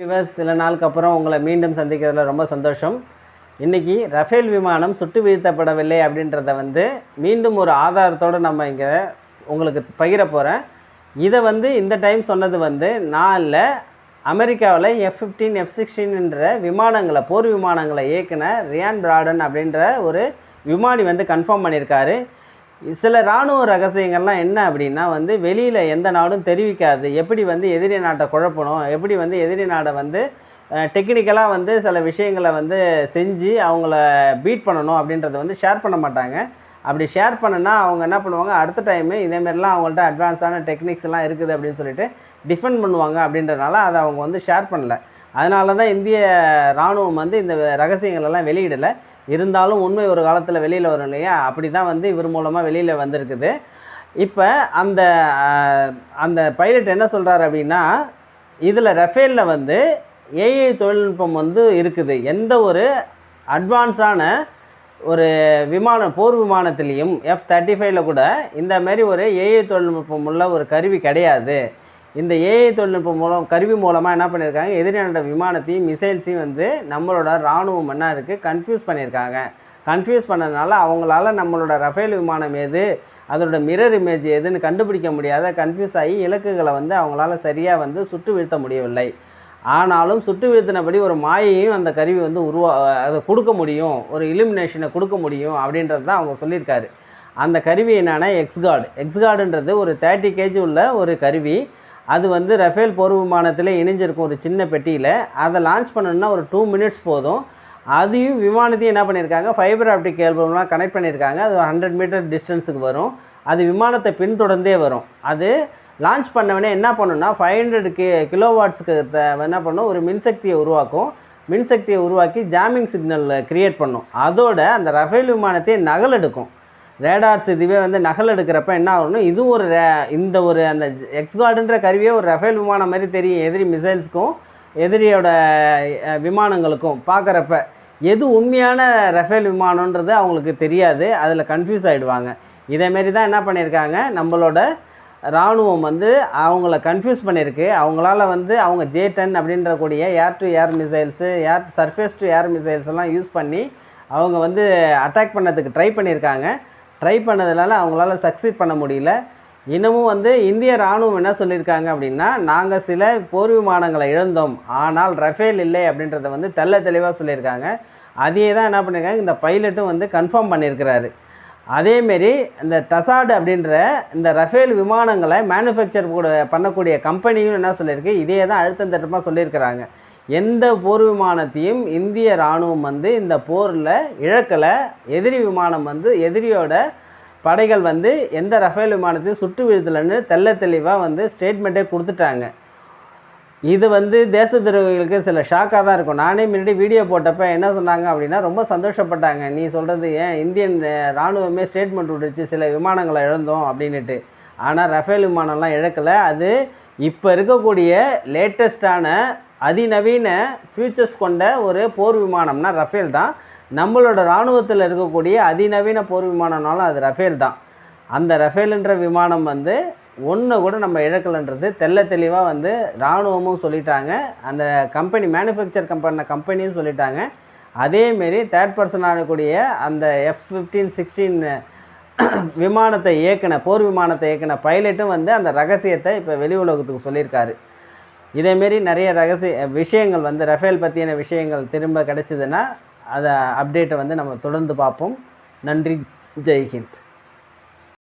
விவஸ் சில நாளுக்கு அப்புறம் உங்களை மீண்டும் சந்திக்கிறதுல ரொம்ப சந்தோஷம். இன்றைக்கி ரஃபேல் விமானம் சுட்டு வீழ்த்தப்படவில்லை அப்படின்றத வந்து மீண்டும் ஒரு ஆதாரத்தோடு நம்ம இங்கே உங்களுக்கு பகிர போகிறேன் இதை வந்து இந்த டைம் சொன்னது வந்து நான் அமெரிக்காவில் எஃப் ஃபிஃப்டீன் எஃப் சிக்ஸ்டீன்ன்ற விமானங்களை போர் விமானங்களை இயக்குன ரியான் பிராடன் அப்படின்ற ஒரு விமானி வந்து கன்ஃபார்ம் பண்ணியிருக்காரு. சில இராணுவ ரகசியங்கள்லாம் என்ன அப்படின்னா வந்து வெளியில் எந்த நாடும் தெரிவிக்காது. எப்படி வந்து எதிரி நாட்டை குழப்பணும்? எப்படி வந்து எதிரி நாடை வந்து டெக்னிக்கலாக வந்து சில விஷயங்களை வந்து செஞ்சு அவங்கள பீட் பண்ணணும் அப்படின்றத வந்து ஷேர் பண்ண மாட்டாங்க. அப்படி ஷேர் பண்ணுனா அவங்க என்ன பண்ணுவாங்க? அடுத்த டைமு இதேமாரிலாம் அவங்கள்ட்ட அட்வான்ஸான டெக்னிக்ஸ்லாம் இருக்குது அப்படின்னு சொல்லிட்டு டிஃபெண்ட் பண்ணுவாங்க அப்படின்றனால அதை அவங்க வந்து ஷேர் பண்ணல. அதனால தான் இந்திய இராணுவம் வந்து இந்த ரகசியங்களெல்லாம் வெளியிடலை. இருந்தாலும் உண்மை ஒரு காலத்தில் வெளியில் வரும் இல்லையா? அப்படி தான் வந்து இவர் மூலமாக வெளியில் வந்திருக்குது. இப்போ அந்த அந்த பைலட் என்ன சொல்கிறாரு அப்படின்னா இதில் ரஃபேலில் வந்து ஏஐ தொழில்நுட்பம் வந்து இருக்குது. எந்த ஒரு அட்வான்ஸான ஒரு விமானம் போர் விமானத்துலேயும் எஃப் தேர்ட்டி ஃபைவ்ல கூட இந்த மாதிரி ஒரு ஏஐ தொழில்நுட்பம் உள்ள ஒரு கருவி கிடையாது. இந்த ஏஐ தொழில்நுட்பம் மூலம் கருவி மூலமாக என்ன பண்ணியிருக்காங்க எதிரியான விமானத்தையும் மிசைல்ஸையும் வந்து நம்மளோட இராணுவம் என்ன இருக்குது கன்ஃபியூஸ் பண்ணியிருக்காங்க கன்ஃபியூஸ் பண்ணதுனால அவங்களால நம்மளோட ரஃபேல் விமானம் எது அதோட மிரர் இமேஜ் எதுன்னு கண்டுபிடிக்க முடியாத கன்ஃபியூஸ் ஆகி இலக்குகளை வந்து அவங்களால சரியாக வந்து சுட்டு வீழ்த்த முடியவில்லை. ஆனாலும் சுட்டு வீழ்த்தினபடி ஒரு மாயையும் அந்த கருவி வந்து உருவா அதை கொடுக்க முடியும். ஒரு இலுமினேஷனை கொடுக்க முடியும் அப்படின்றது தான் அவங்க சொல்லியிருக்காரு. அந்த கருவி என்னென்னா எக்ஸ்கார்டு எக்ஸ்கார்டுன்றது ஒரு தேர்ட்டி கேஜி உள்ள ஒரு கருவி. அது வந்து ரஃபேல் போர் விமானத்தில் இணைஞ்சிருக்கும் ஒரு சின்ன பெட்டியில். அதை லான்ச் பண்ணணுன்னா ஒரு டூ மினிட்ஸ் போதும். அதையும் விமானத்தையும் என்ன பண்ணியிருக்காங்க? ஃபைபர் ஆப்டிக் கேபிள்லாம் கனெக்ட் பண்ணியிருக்காங்க. அது ஒரு ஹண்ட்ரட் மீட்டர் டிஸ்டன்ஸுக்கு வரும். அது விமானத்தை பின்தொடர்ந்தே வரும். அது லான்ச் பண்ணவனே என்ன பண்ணுன்னா ஃபைவ் ஹண்ட்ரட் கி கிலோ வாட்ஸ்க்கு என்ன பண்ணும்? ஒரு மின்சக்தியை உருவாக்கும். மின்சக்தியை உருவாக்கி ஜாமிங் சிக்னல் க்ரியேட் பண்ணும். அதோட அந்த ரஃபேல் விமானத்தை நகல் எடுக்கும் ரேடார்ஸ் இதுவே வந்து நகல் எடுக்கிறப்ப என்ன ஆகணும் இதுவும் ஒரு இந்த ஒரு அந்த எக்ஸ்கார்டுன்ற கருவியே ஒரு ரஃபேல் விமானம் மாதிரி தெரியும் எதிரி மிசைல்ஸ்க்கும் எதிரியோட விமானங்களுக்கும் பார்க்குறப்ப எது உண்மையான ரஃபேல் விமானன்றது அவங்களுக்கு தெரியாது. அதில் கன்ஃபியூஸ் ஆகிடுவாங்க இதேமாரி தான் என்ன பண்ணியிருக்காங்க நம்மளோட இராணுவம் வந்து அவங்கள கன்ஃபியூஸ் பண்ணியிருக்கு அவங்களால வந்து அவங்க ஜே டென் அப்படின்ற கூடிய air to air missiles air surface to air missiles எல்லாம் யூஸ் பண்ணி அவங்க வந்து அட்டாக் பண்ணதுக்கு ட்ரை பண்ணியிருக்காங்க ட்ரை பண்ணதுனால அவங்களால சக்சீட் பண்ண முடியல. இன்னமும் வந்து இந்திய இராணுவம் என்ன சொல்லியிருக்காங்க அப்படின்னா நாங்கள் சில போர் விமானங்களை இழந்தோம். ஆனால் ரஃபேல் இல்லை அப்படின்றத வந்து தெள்ள தெளிவாக சொல்லியிருக்காங்க. அதையே தான் என்ன பண்ணியிருக்காங்க இந்த பைலட்டும் வந்து கன்ஃபார்ம் பண்ணியிருக்கிறாரு. அதேமாரி இந்த டசாட் அப்படின்ற இந்த ரஃபேல் விமானங்களை மேனுஃபேக்சர் கூட பண்ணக்கூடிய கம்பெனியும் என்ன சொல்லியிருக்கு இதே தான் அழுத்தம் திட்டமாக சொல்லியிருக்கிறாங்க. எந்த போர் விமானத்தையும் இந்திய இராணுவம் வந்து இந்த போரில் இழக்கலை. எதிரி விமானம் வந்து எதிரியோட படைகள் வந்து எந்த ரஃபேல் விமானத்தையும் சுட்டு வீழ்த்தலைன்னு தெல்ல தெளிவாக வந்து ஸ்டேட்மெண்ட்டே கொடுத்துட்டாங்க. இது வந்து தேச துரோகிகளுக்கு சில ஷாக்காக தான் இருக்கும். நானே முன்னாடி வீடியோ போட்டப்ப என்ன சொன்னாங்க அப்படின்னா ரொம்ப சந்தோஷப்பட்டாங்க. நீ சொல்கிறது ஏன் இந்தியன் இராணுவமே ராணுவமே ஸ்டேட்மெண்ட் விட்டுச்சு சில விமானங்களை இழந்தோம் அப்படின்னுட்டு. ஆனால் ரஃபேல் விமானம்லாம் இழக்கலை. அது இப்போ இருக்கக்கூடிய லேட்டஸ்ட்டான அதிநவீன ஃபியூச்சர்ஸ் கொண்ட ஒரு போர் விமானம்னா ரஃபேல் தான். நம்மளோட இராணுவத்தில் இருக்கக்கூடிய அதிநவீன போர் விமானம்னாலும் அது ரஃபேல் தான். அந்த ரஃபேலுன்ற விமானம் வந்து ஒன்று கூட நம்ம இழக்கலைன்றது தெள்ள தெளிவாக வந்து இராணுவமும் சொல்லிட்டாங்க. அந்த கம்பெனி மேனுஃபேக்சர் கம்பெனி கம்பெனியும் சொல்லிட்டாங்க. அதேமாரி தேர்ட் பர்சன் ஆகக்கூடிய அந்த எஃப் ஃபிஃப்டீன் சிக்ஸ்டீன் விமானத்தை இயக்குன போர் விமானத்தை இயக்குன பைலட்டும் வந்து அந்த ரகசியத்தை இப்போ வெளி உலகத்துக்கு சொல்லியிருக்காரு. இதேமாரி நிறைய ரகசிய விஷயங்கள் வந்து ரஃபேல் பற்றியான விஷயங்கள் திரும்ப கிடச்சிதுன்னா அதை அப்டேட்டை வந்து நம்ம தொடர்ந்து பார்ப்போம். நன்றி. ஜெய்ஹிந்த்.